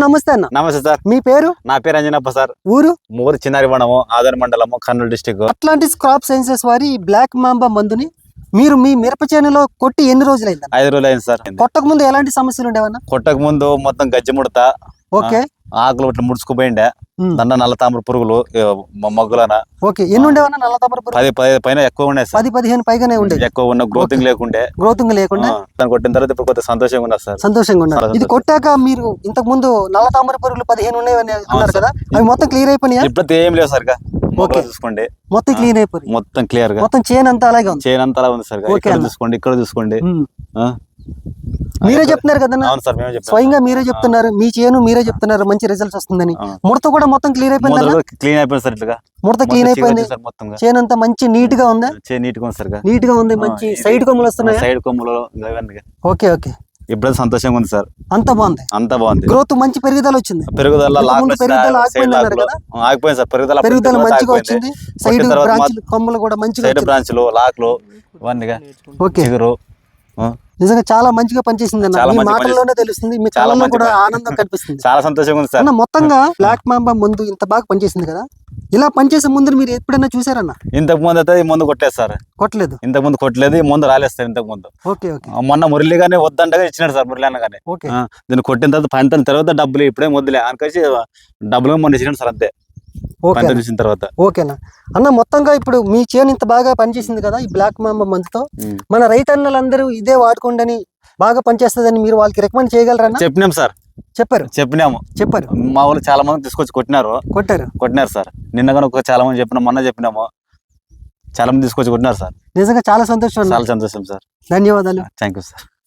నమస్తే అన్న. నమస్తే సార్. మీ పేరు? నా పేరు అంజనప్ప సార్. ఊరు? మూరు చిన్నారివణము ఆదర్ మండలము Kurnool district Atlantis crop sciences వారి బ్లాక్ మాంబా మందుని మీరు మీ మిరప చేనులో కొట్టి ఎన్ని రోజులైందన్న ఐదు రోజులు అయింది సార్. కొట్టక ముందు ఎలాంటి సమస్యలు ఉండేవన్న? కొట్టక ముందు మొత్తం గజ్జి ముడత. ఓకే. ఆకులు ఇట్లా ముడుచుకుపోయిండే. దండ నల్ల తామర పురుగులు మొగ్గులన. ఓకే ఎన్ని ఉండేవన్న నల్ల తమర పురుగు? పది పది పైన ఎక్కువ ఉన్నాయి పది పదిహేను పైగానే ఉండేది ఎక్కువ ఉన్న గ్రోతింగ్ లేకుండే. గ్రోతింగ్ లేకుండా. దాన్ని కొట్టిన తర్వాత ఇప్పుడు కొద్దిగా సంతోషంగా ఉన్నారు సార్. సంతోషంగా ఉన్నారు. ఇది. కొట్టాక మీరు ఇంతకు ముందు నల్ల తామర పురుగులు పదిహేను ఉన్నాయని అన్నారు సార్. కదా అవి మొత్తం క్లియర్ అయిపోయినాయా? ఇప్పుడు ఏం లేవు సార్ ఓకే. చూసుకోండి. మొత్తం క్లీన్ అయిపోయి మొత్తం క్లియర్గా మొత్తం చేను అంతా అలాగే ఉంది. చేయన్ అంతా అలా ఉంది సార్ ఇక్కడ. చూసుకోండి ఇక్కడ చూసుకోండి? మీరే చెప్తున్నారు చెప్పాం స్వయంగా మీరే చెప్తున్నారు. మీ చేను మీరే చెప్తున్నారు. మంచి రిజల్ట్స్ వస్తుందని. ముడత కూడా మొత్తం క్లియర్ అయిపోయింది క్లీన్ అయిపోయింది సార్ ఇట్లా ముడత క్లీన్ అయిపోయింది. చేను అంతా మంచి నీట్గా ఉందా? నీట్గా ఉంది సార్. నీట్గా ఉంది మంచి సైడ్ కొమ్మలు వస్తున్నాయా? సైడ్ కొమ్ములు ఇవన్నీ ఓకే ఓకే. ఇప్పుడు సంతోషంగా ఉంది సార్. అంత బాగుంది. అంత బాగుంది. గ్రోత్ మంచి పెరుగుదల వచ్చింది. పెరుగుదల పెరుగుదల ఆగిపోయింది. కదా? సార్. పెరుగుదల పెరుగుదల మంచిగా. వచ్చింది. సైడ్ బ్రాంచ్లు కొమ్మలు కూడా మంచిగా సైడ్. బ్రాంచ్లు లాక్లు ఇవన్నీగా ఓకే. నిజంగా చాలా మంచిగా పనిచేసింది అన్న. మీ మాటల్లోనే తెలుస్తుంది మీ చాలా కూడా పని. ఆనందం కనిపిస్తుంది. చాలా సంతోషంగా ఉంది సార్. అన్న మొత్తంగా బ్లాక్ మాంబా ముందు ఇంత బాగా పనిచేసింది కదా? ఇలా పనిచేసే ముందు మీరు ఎప్పుడైనా చూసారన్న? ఇంతకు ముందు అయితే ముందు కొట్టలేదు సార్. కొట్టలేదు? ఇంతకు ముందు కొట్టలేదు ఈ ముందు రాలేదు సార్ ఇంతకు ముందు. Okay okay. మొన్న మురళి గానే వద్దంటగా ఇచ్చినాడు సార్ మురళి అన్న కానీ ఓకే. ఆ, దీన్ని కొట్టిన తర్వాత పంటల తర్వాత డబ్బులు ఇప్పుడే వద్దులే అనుకొచ్చి డబ్బులు మొన్న ఇచ్చినాడు సార్ అంతే. పంట చూసిన తర్వాత. ఓకేనా? అన్న మొత్తంగా ఇప్పుడు మీ చేను ఇంత బాగా పనిచేసింది కదా ఈ బ్లాక్ మాంబా మందుతో. మన రైతన్నలందరూ ఇదే వాడుకోండి బాగా పనిచేస్తుందని మీరు వాళ్ళకి రికమెండ్ చేయగలరన్నా చెప్పినాం సార్. చెప్పారు. చెప్పినాము. చెప్పారు. మా వాళ్ళు చాలా మంది తీసుకొచ్చి కొట్టినారు. కొట్టారు. కొట్టినారు సార్. నిన్న కనుక చాలా మంది చెప్పినాం మొన్న చెప్పినాము. చాలా మంది తీసుకొచ్చి కొట్టినారు సార్. నిజంగా చాలా సంతోషం. చాలా సంతోషం సార్. ధన్యవాదాలు. Thank you sir.